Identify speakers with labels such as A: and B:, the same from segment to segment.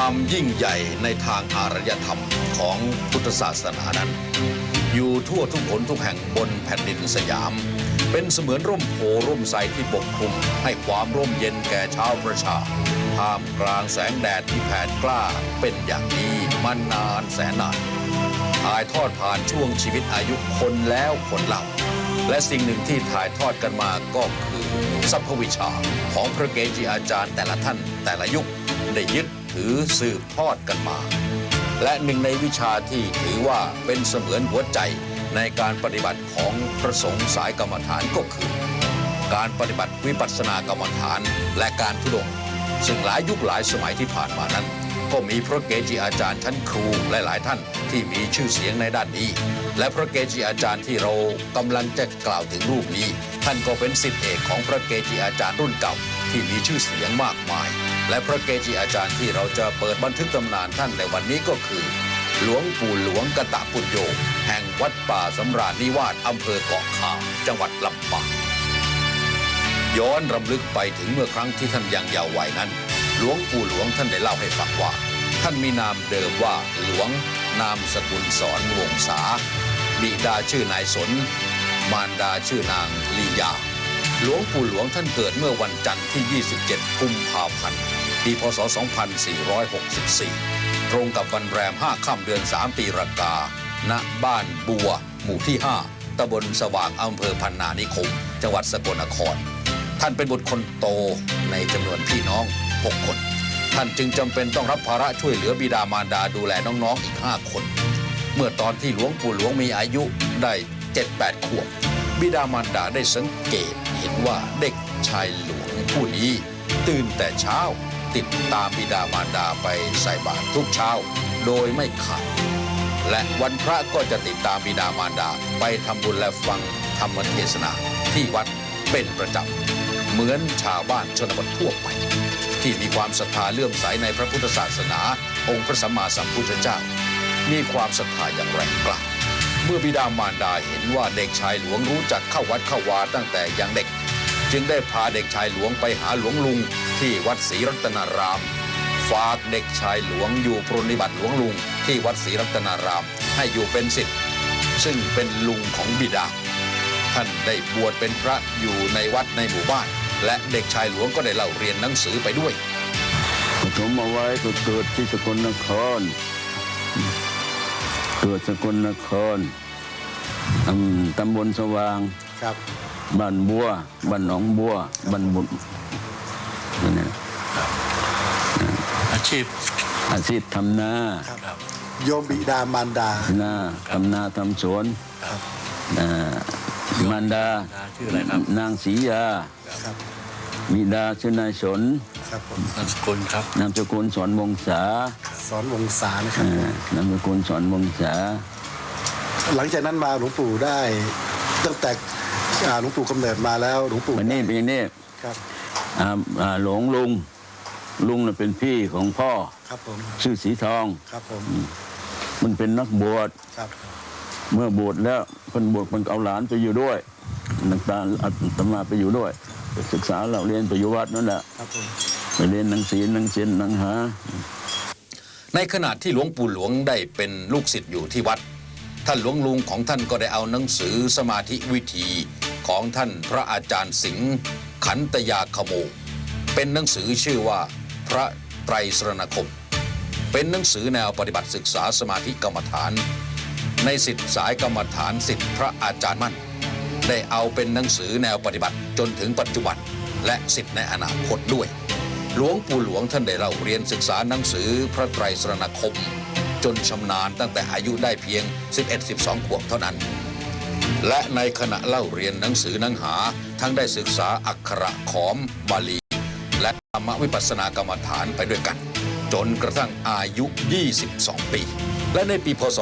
A: ความยิ่งใหญ่ในทางอารยธรรมของพุทธศาสนานั้น อยู่ทั่วทุกผลทุกแห่งบนแผ่นดินสยาม เป็นเสมือนร่มโพร่มใสที่ปกคลุม ให้ความร่มเย็นแก่ชาวประชาท่ามกลางแสงแดดที่แผดกล้าเป็นอย่างนี้มานานแสนนานถ่ายทอดผ่านช่วงชีวิตอายุคนแล้วคนเล่าและสิ่งหนึ่งที่ถ่ายทอดกันมาก็คือทรัพวิชาของพระเกจิอาจารย์แต่ละท่านแต่ละยุคได้ยึด ถือสืบทอดกันมา และหนึ่งในวิชาที่ถือว่าเป็นเสมือนหัวใจในการปฏิบัติของพระสงฆ์สายกรรมฐานก็คือ การปฏิบัติวิปัสสนากรรมฐานและการทุดงซึ่งหลายยุคหลายสมัยที่ผ่านมานั้น ก็มีพระเกจิอาจารย์ชั้นครูหลาย ๆ ท่านที่มีชื่อเสียงในด้านนี้ และพระเกจิอาจารย์ที่เรากำลังจะกล่าวถึงรูปนี้ ท่านก็เป็นศิษย์เอกของพระเกจิอาจารย์รุ่นเก่าที่มีชื่อเสียงมากมาย และพระเกจิอาจารย์ที่เราจะเปิดบันทึกตำนานท่านในวันนี้ก็คือ หลวงปู่หลวงกะตะปุญโยแห่งวัดป่าสำราญนิวาสอำเภอเกาะคาจังหวัดลำปางย้อนรำลึกไปถึงเมื่อครั้งที่ท่านยังเยาว์วัยนั้น หลวงปู่หลวงท่านได้เล่าให้ฟังว่า ท่านมีนามเดิมว่าหลวงนามสกุลสอนวงศาบิดาชื่อนายสน มารดาชื่อนางลียา หลวงปู่หลวงท่านเกิดเมื่อวันจันทร์ที่ 27 กุมภาพันธ์ ปี พศ 2464 ตรงกับวันแรม 5 ค่ำเดือน 3 ปีรากา ณ บ้านบัว หมู่ที่ 5ตำบลสว่างอำเภอพันนานิคม จังหวัดสกลนคร ท่านเป็นบุตรคนโตในจำนวนพี่น้อง 6 คน ท่านจึงจำเป็นต้องรับภาระช่วยเหลือบิดามารดาดูแลน้องๆ อีก 5 คน เมื่อตอนที่หลวงปู่หลวงมีอายุได้ 7-8 ขวบ บิดามารดาได้สังเกตเห็นว่าเด็กชายหลวงผู้นี้ ตื่นแต่เช้าติดตามบิดามารดาไปใส่บาตรทุกเช้า โดยไม่ขาดและวันพระก็จะติดตามบิดามารดาไปทำบุญและฟังธรรมเทศนาที่วัดเป็นประจำเหมือนชาวบ้านชนบททั่วไป ที่มีความศรัทธาเลื่อมใสในพระพุทธศาสนา องค์พระสัมมาสัมพุทธเจ้า มีความศรัทธาอย่างแรงกล้า เมื่อบิดามารดาเห็นว่าเด็กชายหลวงรู้จักเข้าวัดเข้าวาตั้งแต่ยังเด็ก จึงได้พาเด็กชายหลวงไปหาหลวงลุงที่วัดศรีรัตนาราม ฝากเด็กชายหลวงอยู่ปรนนิบัติหลวงลุงที่วัดศรีรัตนารามให้อยู่เป็นศิษย์ซึ่งเป็นลุงของบิดา ท่านได้บวชเป็นพระอยู่ในวัดในหมู่บ้าน และเด็กชายหลวงก็ได้เล่าเรียนหนังสือไปด้วย
B: ปฐมเอาไว้ก็เกิดที่สกลนคร กิดสกลนครอืมตำบลสว่าง
C: ครับ
B: บ้านบัวบ้านหนองบัวบ้านบุญนั่นแหละ
D: อาชีพ
B: อาชีพทำนา
C: ครับโยมบิดามารดา
B: นาทำนาทำสวน
C: ครับ
B: อ่ามารดา
D: นาชื่ออะไรครับ
B: นางศรียา
C: ครับ
B: บิดาชื่อนายสน
C: ครับผม
D: นามสกุลครับ
B: นามสกุลสอนวงศา
C: สอนวงศานะครับ
B: อ่านามสกุลสอนวงศา
C: หลังจากนั้นมาหลวงปู่ได้ ตั้งแต่อ่าหลวงปู่กำเนิดมาแล้วหลวงปู่
B: วันนี้เป็นอย่างนี้
C: ครับ
B: อ่าอ่าหลวงลุงลุงน่ะเป็นพี่ของพ่อ
C: ครับผม
B: ชื่อสีทอง
C: ครับผม
B: มันเป็นนักบวช
C: ครับ
B: เมื่อบวชแล้วคนบวชมันเอาหลานไปอยู่ด้วยนักตาอัตมาไปอยู่ด้วยไปศึกษาเราเรียนไปอยู่วัดนั่นแหละ
C: ครับผม
B: ไปเรียนหนังสือหนังเสียนหนังหา
A: ในขณะที่หลวงปู่หลวงได้เป็นลูกศิษย์อยู่ที่วัด ท่านหลวงลุงของท่านก็ได้เอาหนังสือสมาธิวิธีของท่านพระอาจารย์สิงห์ขันตยาขโม เป็นหนังสือชื่อว่าพระไตรสรณคม เป็นหนังสือแนวปฏิบัติศึกษาสมาธิกรรมฐาน ในสิทธิสายกรรมฐานสิทธิพระอาจารย์มั่น ได้เอาเป็นหนังสือแนวปฏิบัติจนถึงปัจจุบัน และสิทธิในอนาคตด้วย หลวงปู่หลวงท่านได้เล่าเรียนศึกษาหนังสือพระไตรสรณคม จนชำนาญตั้งแต่อายุได้เพียง 11-12 ขวบเท่านั้น และในขณะเล่าเรียนหนังสือหนังหา ทั้งได้ศึกษาอักขระขอมบาลี และธรรมวิปัสสนากรรมฐานไปด้วยกัน จนกระทั่งอายุ 22 ปี และในปีพศ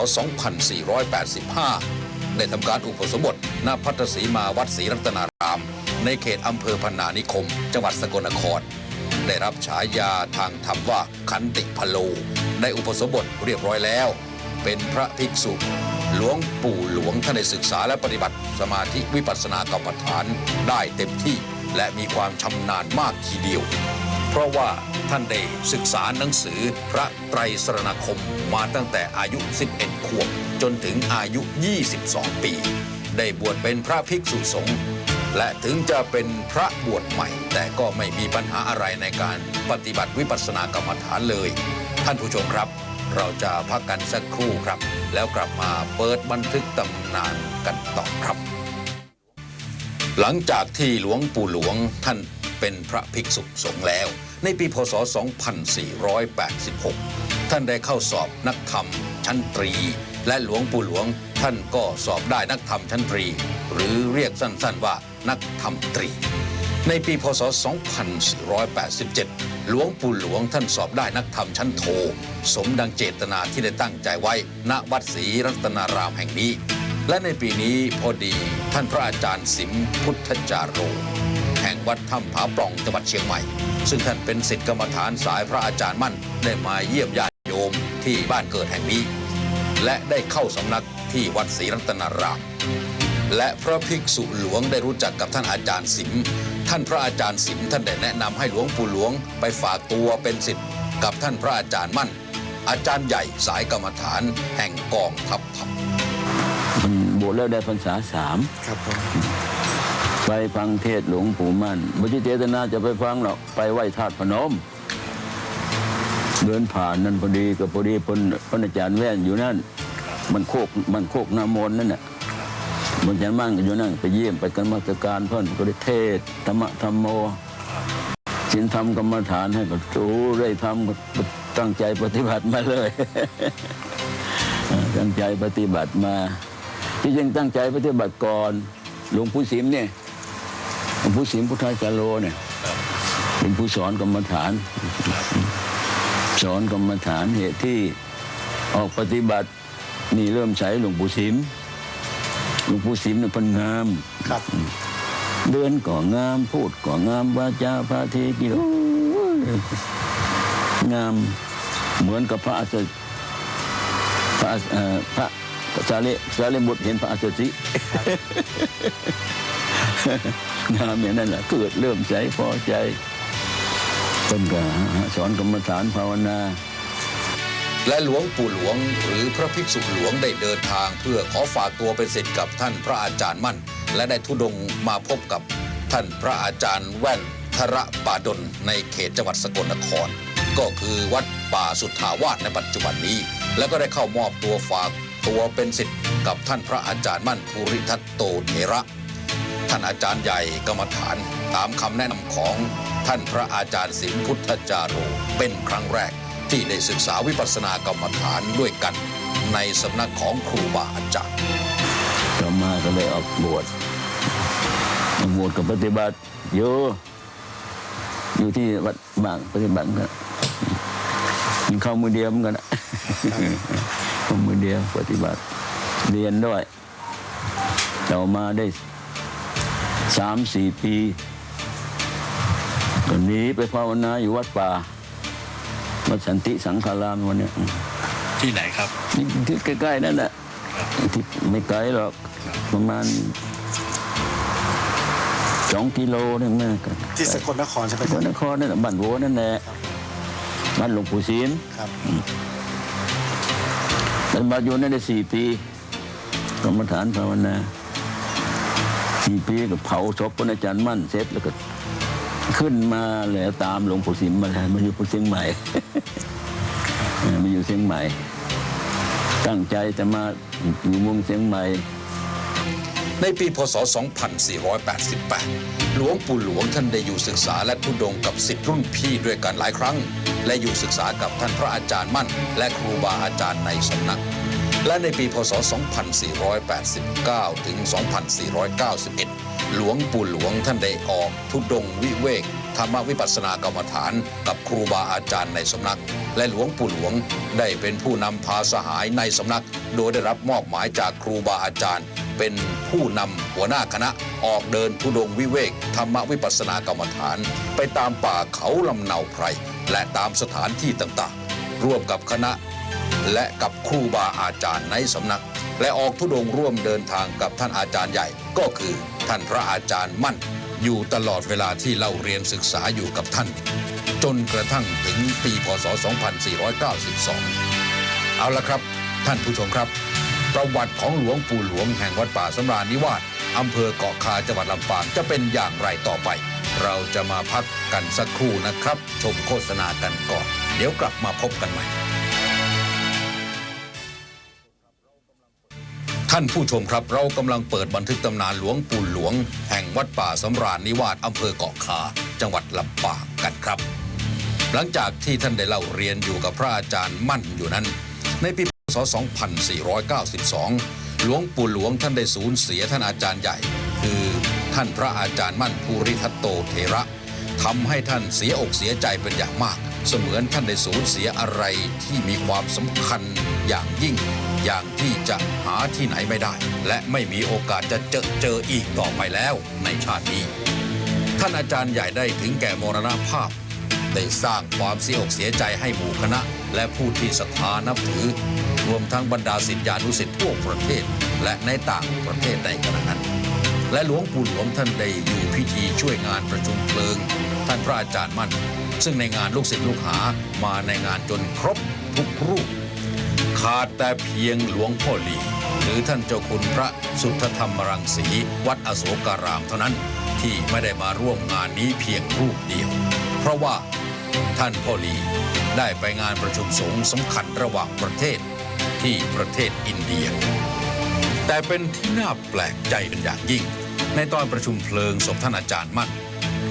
A: 2485ได้ทำการอุปสมบทณพัทธสีมาวัดศรีรัตนาราม ในเขตอำเภอพนานิคม จังหวัดสกลนคร ได้รับฉายาทางธรรมว่าขันติพโลได้อุปสมบทเรียบร้อยแล้ว เป็นพระภิกษุ หลวงปู่หลวงท่านได้ศึกษาและปฏิบัติ สมาธิวิปัสสนากรรมฐานได้เต็มที่และมีความชำนาญมากทีเดียว เพราะว่าท่านได้ศึกษาหนังสือพระไตรสรณคมมาตั้งแต่อายุ 11 ขวบ จนถึงอายุ 22 ปี ได้บวชเป็นพระภิกษุสงฆ์ และถึงจะเป็นพระบวชใหม่ แต่ก็ไม่มีปัญหาอะไรในการปฏิบัติวิปัสสนากรรมฐานเลย ท่านผู้ชมครับ เราจะพักกันสักครู่ครับ แล้วกลับมาเปิดบันทึกตำนานกันต่อครับ หลังจากที่หลวงปู่หลวงท่านเป็นพระภิกษุสงฆ์แล้ว ในปีพศ 2486 ท่านได้เข้าสอบนักธรรมชั้นตรี และหลวงปู่หลวงท่านก็สอบได้นักธรรมชั้นตรี หรือเรียกสั้นๆว่า นักธรรมตรี ในปีพศ 2487 หลวงปู่หลวงท่านสอบได้นักธรรมชั้นโท สมดังเจตนาที่ได้ตั้งใจไว้ ณ วัดศรีรัตนารามแห่งนี้ และในปีนี้พอดีท่านพระอาจารย์สิมพุทธจารโร แห่งวัดถ้ำผาปล่องจังหวัดเชียงใหม่ ซึ่งท่านเป็นศิษย์กรรมฐานสายพระอาจารย์มั่นได้มาเยี่ยมญาติโยมที่บ้านเกิดแห่งนี้ และได้เข้าสำนักที่วัดศรีรัตนาราม และพระภิกษุหลวงได้รู้จักกับท่านอาจารย์สิมท่านพระอาจารย์สิมท่านได้แนะนำให้หลวงปู่หลวงไปฝากตัวเป็นศิษย์กับท่านพระอาจารย์มั่น อาจารย์ใหญ่สายกรรมฐานแห่งกองทัพธรรม
B: มันบวชแล้วได้พรรษาสาม
C: ครับผม
B: ไปฟังเทศน์หลวงปู่มั่นไม่ใช่เจตนาจะไปฟังหรอกไปไหว้ธาตุพนม เดินผ่านนั่นพอดีก็พอดีพนพนอาจารย์แว่นอยู่นั่น มันโคกมันโคกนามนนั่นน่ะ มันอาจารย์มั่นก็อยู่นั่นไปเยี่ยมไปกันมาสการเพื่อนก็ได้เทศธรรมะธรรมโมศีลธรรมกรรมฐานให้กับจูได้ทำก็ตั้งใจปฏิบัติมาเลย ตั้งใจปฏิบัติมาที่จริงตั้งใจปฏิบัติก่อนหลวงปู่สิมเนี่ยหลวงปู่สิมพุทธาจารโลเนี่ยเป็นผู้สอนกรรมฐาน สอนกรรมฐานเหตุที่ออกปฏิบัตินี่เริ่มใช้หลวงปู่สิม หลวงปู่สิมเนี่ยเพันงาม
C: ครับ
B: เดินก่องามพูดก่องามวาจาพระเทกิโลงามเหมือนกับพระอัสสพระอัสเอ่อพระสารีสารีบุตรเห็นพระอัสสชิงามอย่างนั้นแหละเกิดเริ่มใจพอใจเป็นก็สอนกรรมฐานภาวนา
A: และหลวงปู่หลวงหรือพระภิกษุหลวงได้เดินทาง เพื่อขอฝากตัวเป็นศิษย์กับท่านพระอาจารย์มั่น และได้ทุดงมาพบกับท่านพระอาจารย์แว่นธระป่าดลในเขตจังหวัดสกลนคร ก็คือวัดป่าสุทธาวาสในปัจจุบันนี้ แล้วก็ได้เข้ามอบตัวฝากตัวเป็นศิษย์กับท่านพระอาจารย์มั่นภูริทัตโตเถระ ท่านอาจารย์ใหญ่กรรมฐานตามคำแนะนำของท่านพระอาจารย์สิมพุทธจาโรเป็นครั้งแรก ที่ได้ศึกษาวิปัสสนากรรมฐานด้วยกันในสำนักของครูบาอาจารย์
B: ต่อมาก็เลยออกบวชบวชกับปฏิบัติอยู่อยู่ที่วัดบางปฏิบัติก็มันเข้ามือเดียวเหมือนกันนะเข้ามือเดียวปฏิบัติ เรียนด้วย ต่อมาได้สามสี่ปีก็หนีไปภาวนาอยู่วัดป่า วัดสันติสังฆารามวันเนี้ย
D: ที่ไหนครับ
B: นี่ที่ใกล้ๆนั่นแหละที่ไม่ไกลหรอกประมาณสองกิโลนึงแม่กัน
C: ที่สกลนครใช่ไหม
B: ส
C: ค
B: ก
C: รับ
B: ลนครนั่นแหละบ้านโวนั่นแหละบ้านหลวงปู่ศิลป์
C: ครับ
B: ปฏิบัติอยู่นั่นได้สี่ปีกรรมฐานภาวนาสี่ปีก็เผาศพพระอาจารย์มั่นเสร็จแล้วก็ ขึ้นมาแล้วตามหลวงปู่สิมมาแทนมาอยู่เชียงใหม่ มาอยู่เชียงใหม่ ตั้งใจจะมาอยู่เมืองเชียงใหม่
A: ในปีพศ 2488 หลวงปู่หลวงท่านได้อยู่ศึกษาและทุดงกับศิษย์รุ่นพี่ด้วยกันหลายครั้ง และอยู่ศึกษากับท่านพระอาจารย์มั่น และครูบาอาจารย์ในสำนัก และในปีพศ 2489 ถึง 2491 หลวงปู่หลวงท่านได้ออกทุดงวิเวกธรรมวิปัสสนากรรมฐาน กับครูบาอาจารย์ในสำนัก และหลวงปู่หลวงได้เป็นผู้นำพาสหายในสำนัก โดยได้รับมอบหมายจากครูบาอาจารย์ เป็นผู้นำหัวหน้าคณะออกเดินทุดงวิเวกธรรมวิปัสสนากรรมฐาน ไปตามป่าเขาลำเนาไพรและตามสถานที่ต่างๆ ร่วมกับคณะ และกับครูบาอาจารย์ในสำนัก และออกทุดงร่วมเดินทางกับท่านอาจารย์ใหญ่ ก็คือท่านพระอาจารย์มั่น อยู่ตลอดเวลาที่เล่าเรียนศึกษาอยู่กับท่าน จนกระทั่งถึงปีพศ 2492 เอาละครับ ท่านผู้ชมครับ ประวัติของหลวงปู่หลวงแห่งวัดป่าสำราญนิวาสอำเภอเกาะคาจังหวัดลำปางจะเป็นอย่างไรต่อไป เราจะมาพักกันสักครู่นะครับ ชมโฆษณากันก่อน เดี๋ยวกลับมาพบกันใหม่ ท่านผู้ชมครับ เรากำลังเปิดบันทึกตำนานหลวงปู่หลวง แห่งวัดป่าสำราญนิวาสอำเภอเกาะคา จังหวัดลำปางกันครับ หลังจากที่ท่านได้เล่าเรียนอยู่กับพระอาจารย์มั่นอยู่นั้น ในปีพศ 2492 หลวงปู่หลวงท่านได้สูญเสียท่านอาจารย์ใหญ่ คือท่านพระอาจารย์มั่นภูริทัตโตเทระทำให้ท่านเสียอกเสียใจเป็นอย่างมาก เสมือนท่านได้สูญเสียอะไรที่มีความสำคัญอย่างยิ่ง อย่างที่จะหาที่ไหนไม่ได้ และไม่มีโอกาสจะเจอเจออีกต่อไปแล้วในชาตินี้ ท่านอาจารย์ใหญ่ได้ถึงแก่มรณภาพ ได้สร้างความเสียอกเสียใจให้หมู่คณะ และผู้ที่ศรัทธานับถือ รวมทั้งบรรดาศิษยานุศิษย์ทั่วประเทศ และในต่างประเทศในขณะนั้น และหลวงปู่หลวงท่านได้อยู่พิธีช่วยงานประชุมเพลิง ท่านพระอาจารย์มั่น ซึ่งในงานลูกศิษย์ลูกหามาในงานจนครบทุกรูป ขาดแต่เพียงหลวงพ่อหลีหรือท่านเจ้าคุณพระสุทธธรรมรังสีวัดอโศการามเท่านั้นที่ไม่ได้มาร่วมงานนี้เพียงรูปเดียว เพราะว่าท่านพ่อหลีได้ไปงานประชุมสงฆ์สำคัญระหว่างประเทศที่ประเทศอินเดีย แต่เป็นที่น่าแปลกใจเป็นอย่างยิ่ง ในตอนประชุมเพลิงศพท่านอาจารย์มั่น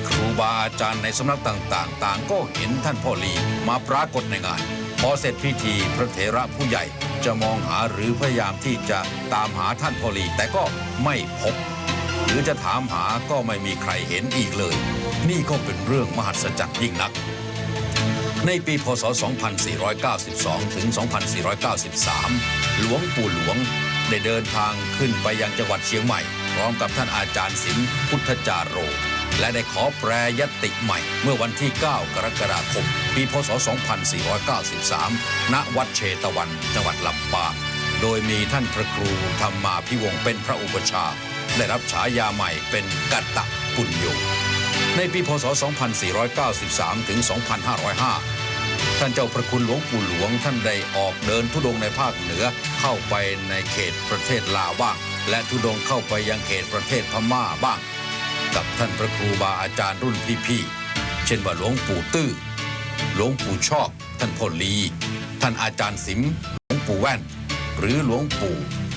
A: ครูบาอาจารย์ในสำนักต่างๆ ต่างก็เห็นท่านพ่อหลีมาปรากฏในงาน พอเสร็จพิธีพระเถระผู้ใหญ่จะมองหาหรือพยายามที่จะตามหาท่านพอลีแต่ก็ไม่พบ หรือจะถามหาก็ไม่มีใครเห็นอีกเลย นี่ก็เป็นเรื่องมหัศจรรย์ยิ่งนัก ในปีพศ 2492 ถึง 2493 หลวงปู่หลวงได้เดินทางขึ้นไปยังจังหวัดเชียงใหม่ พร้อมกับท่านอาจารย์ศิลป์พุทธจารโร และได้ขอแปรยติใหม่ เมื่อวันที่ 9 กรกฎาคม ปีพศ 2493 ณ วัดเชตวัน จังหวัดลำปาง โดยมีท่านพระครูธรรมาพิวงศ์เป็นพระอุปชา ได้รับฉายาใหม่เป็นกัตตะปุญโยในปีพศ 2493 ถึง 2505 ท่านเจ้าพระคุณหลวงปู่หลวงท่านได้ออกเดินทุดงค์ในภาคเหนือเข้าไปในเขตประเทศลาวบ้าง และทุดงค์เข้าไปยังเขตประเทศพม่าบ้าง กับท่านพระครูบาอาจารย์รุ่นพี่ๆ เช่นว่าหลวงปู่ตื้อ หลวงปู่ชอบ ท่านพ่อลี ท่านอาจารย์สิม หลวงปู่แว่น หรือหลวงปู่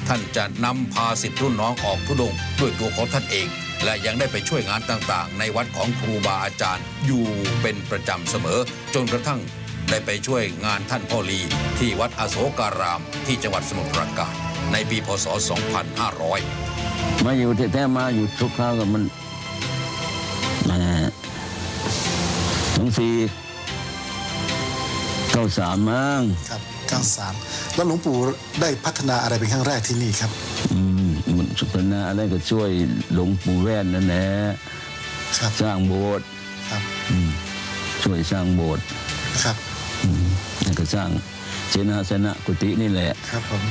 A: ท่านจะนำพาสิทธิรุ่นน้องออกทุดงด้วยตัวของท่านเอง และยังได้ไปช่วยงานต่างๆ ในวัดของครูบาอาจารย์อยู่เป็นประจำเสมอ จนกระทั่งได้ไปช่วยงานท่านพ่อลีที่วัดอโศการามที่จังหวัดสมุทรปราการในปีพศ 2500
B: มาอยู่แท้ๆมาอยู่ทุกคราวกับมัน สองสี่เก้าสามมั้ง
C: ครับ93 แล้วหลวงปู่ได้พัฒนาอะไรเป็นครั้งแรกที่นี่ครับ
B: อืมมันสุพรรณาอะไรก็ช่วยหลวงปู่แว่นนั่นแหละ
C: ครับ
B: สร้างโบสถ์
C: ครับ
B: อืมช่วยสร้างโบสถ์
C: ครับ
B: อืมแล้วก็สร้างเสนาสนะกุฏินี่แหละ
C: ครับผม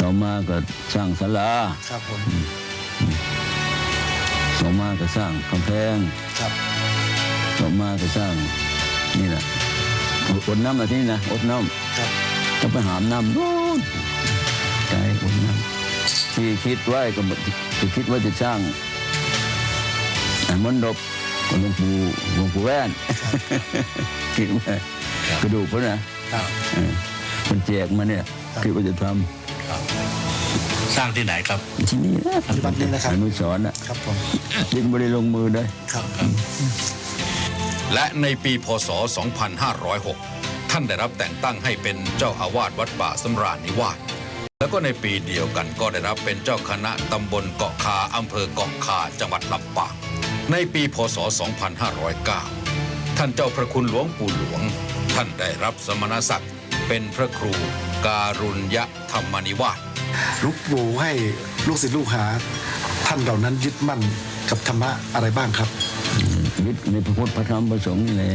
B: ต่อมาก็สร้างศาลา
C: ครับผม
B: ต่อมาก็สร้างกำแพง
C: ครับ
B: ต่อมาก็สร้างนี่แหละอดน้ำอะไรที่นี่นะอดน้
C: ครับำ
B: ต้องไปหามน้ำนู่นไกลอดน้ำที่คิดไว้ก็ที่คิดว่าจะสร้างอ่ามนดบของหลวงปู่หลวงปู่แว่นคิดว่ากระดูกเขานะครับเออมันแจกมาเนี่ยคิดว่าจะท
D: สร้างที่ไหนครับำ
B: ที่นี่นะ
C: ที่วัดนี้นะครับ
B: อนุสรณ์อะ
C: ครับผม
B: ยังไม่ได้ลงมือได้
C: ครับ
A: และในปีพศ 2506 ท่านได้รับแต่งตั้งให้เป็นเจ้าอาวาสวัดป่าสำราญนิวาสแล้วก็ในปีเดียวกันก็ได้รับเป็นเจ้าคณะตำบลเกาะคาอำเภอเกาะคาจังหวัดลำปางในปีพศ 2509 ท่านเจ้าพระคุณหลวงปู่หลวง ท่านได้รับสมณศักดิ์เป็นพระครูการุญยธรรมนิวาส
C: ลวงปู่ให้ลูกศิษย์ลูกหา ท่านเหล่านั้นยึดมั่นกับธรรมะอะไรบ้างครับ
B: ยึดในพระพุทธพระธรรมพระสงฆ์นี่แหละ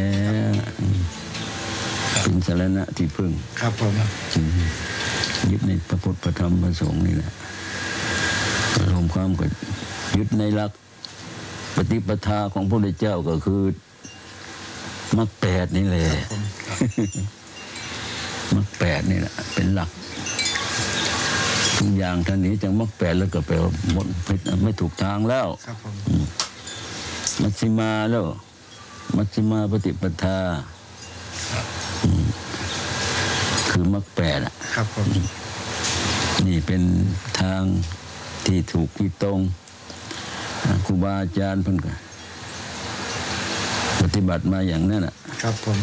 B: เป็นสารณะที่พึ่ง
C: ครับผม
B: ยึดในพระพุทธพระธรรมพระสงฆ์นี่แหละรวมความก็ยึดในหลักปฏิปทาของพระพุทธเจ้าก็คือมรรคแปดนี่แหละมรรคแปดนี่แหละเป็นหลัก ทุกอย่างท่านนี้จากมรรคแปดแล้วก็ไปลว่าหมดผิดไม่ถูกทางแล้ว
C: ครับผม
B: มัชฌิมาแล้วมัชฌิมาปฏิปทาอืมคือมรรคแปดอะ
C: ครับผม
B: นี่เป็นทางที่ถูกที่ตรงอ่าครูบาอาจารย์เพิ่นก็ปฏิบัติมาอย่างนั้นอะ
C: ครับผม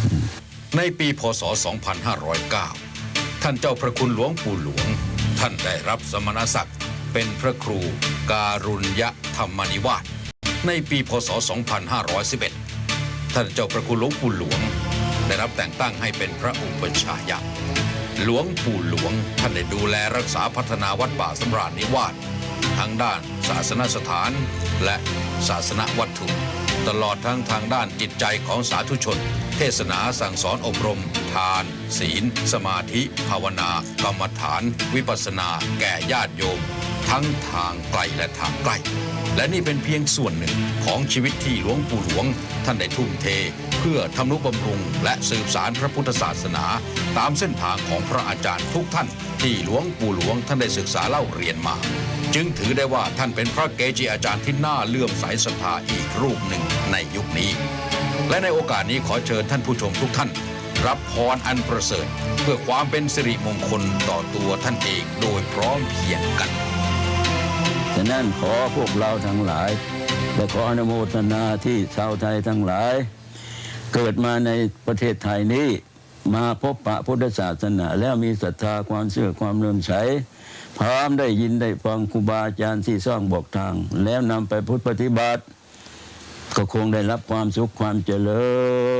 A: ในปีพศ 2509 ท่านเจ้าพระคุณหลวงปู่หลวง ท่านได้รับสมณศักดิ์เป็นพระครูการุญยธรรมนิวาส ในปีพศ 2511 ท่านเจ้าพระคุณหลวงปู่หลวง ได้รับแต่งตั้งให้เป็นพระอุปชฌายะหลวงปู่หลวง ท่านได้ดูแลรักษาพัฒนาวัดป่าสำราญนิวาสทั้งด้านศาสนสถานและศาสนวัตถุ ตลอดทั้งทางด้านจิตใจของสาธุชน เทศนาสั่งสอนอบรม ทาน ศีล สมาธิ ภาวนา กรรมฐาน วิปัสสนา แก่ญาติโยม ทั้งทางไกลและทางใกล้ และนี่เป็นเพียงส่วนหนึ่งของชีวิตที่หลวงปู่หลวง ท่านได้ทุ่มเท เพื่อทำนุบำรุง และสืบสารพระพุทธศาสนา ตามเส้นทางของพระอาจารย์ทุกท่าน ที่หลวงปู่หลวงท่านได้ศึกษาเล่าเรียนมา จึงถือได้ว่าท่านเป็นพระเกจิอาจารย์ที่น่าเลื่อมใสศรัทธาอีกรูปหนึ่งในยุคนี้ และในโอกาสนี้ขอเชิญท่านผู้ชมทุกท่านรับพรอันประเสริฐ เพื่อความเป็นสิริมงคลต่อตัวท่านเองโดยพร้อมเพียงกัน
B: ฉะนั้นขอพวกเราทั้งหลายและขออนุโมทนาที่ชาวไทยทั้งหลาย เกิดมาในประเทศไทยนี้มาพบปะพุทธศาสนา แล้วมีศรัทธาความเชื่อความเลื่อมใสพร้อมได้ยินได้ฟังครูบาอาจารย์ที่ซ่องบอกทาง แล้วนำไปพุทธปฏิบัติ ก็คงได้รับความสุขความเจริ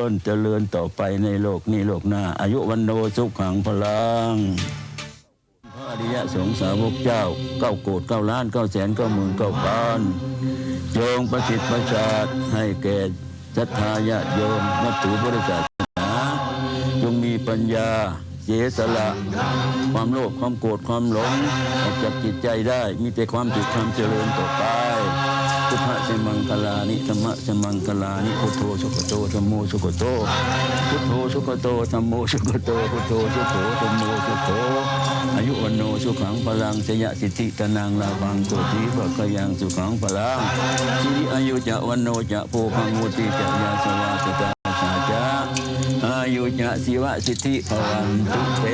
B: ญ เจริญต่อไปในโลกนี้โลกหน้า อายุวันโนสุขขังพลังะอริยสงฆ์สาวกเจ้าเก้าโกดเก้าล้านเก้าแสนเก้าหมื่นเก้าพันจงประสิทธิ์ประสาทให้แก่ศรัทธาญาติโยมนับถือพุทธศาสนาจงมีปัญญาเสียสละความโลภความโกรธความหลงออกจากจิตใจได้มีแต่ความสุขความเจริญต่อไป พุทธะสมังคลานิธรรมะสมังคลานิพุทโธสุขโตธรรมโมสุขโตพุทโธสุขโตธรรมโมสุขโตพุทโธสุขโตธรรมโมสุขโตอายุวันโนสุขังพลังเสยะสิทธิตนังลาภังโตทีภะกยังสุขังพลังสิริอายุจะวันโนจะโพพังมุติจะยาสวาสตาสาจาอายุจะสิวะสิทธิภวันตุเต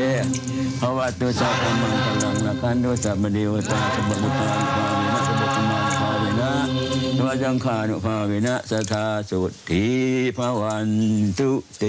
B: ภวตุสัพพมังคลังละคันโตสัพเดวตาสัพมุตตานุภาเวน วจังขานุภาวินะสทาสุทธีพวันตุเต